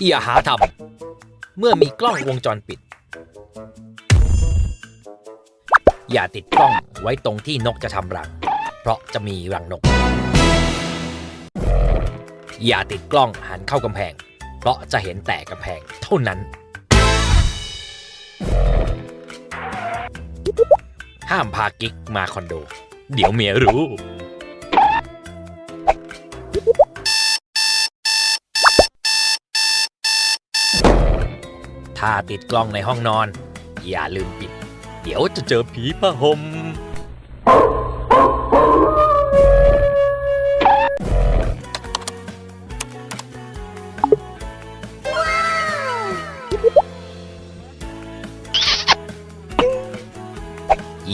อย่าหาทำเมื่อมีกล้องวงจรปิด อย่าติดกล้องไว้ตรงที่นกจะทำรัง เพราะจะมีรังนก อย่าติดกล้องหันเข้ากำแพง เพราะจะเห็นแต่กำแพงเท่านั้น ห้ามพากิ๊กมาคอนโด เดี๋ยวเมียรู้ ถ้าติดกล้องในห้องนอน อย่าลืมปิด เดี๋ยวจะเจอผีผ้าห่ม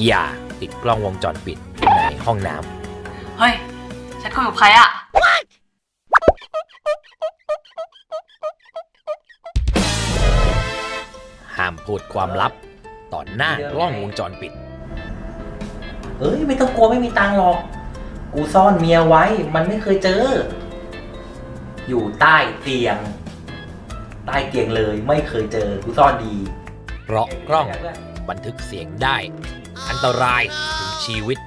อย่าติดกล้องวงจรปิดในห้องน้เฮ้ย ฉันคุยกับใครอะามพูดความลับต่อหน้ากล้องวงจรปิด เอ้ยไม่ต้องกลัวไม่มีตังค์หรอก กูซ่อนเมียไว้ มันไม่เคยเจอ อยู่ใต้เตียง ใต้เตียงเลยไม่เคยเจอ กูซ่อนดี เพราะกล้องบันทึกเสียงได้ อันตรายถึงชีวิต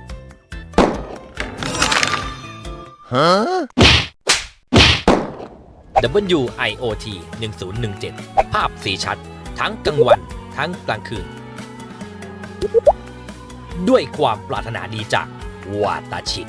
WIOT 1017 ภาพสีชัด ทั้งกลางวันทั้งกลางคืน ด้วยความปรารถนาดีจากวาตาชิ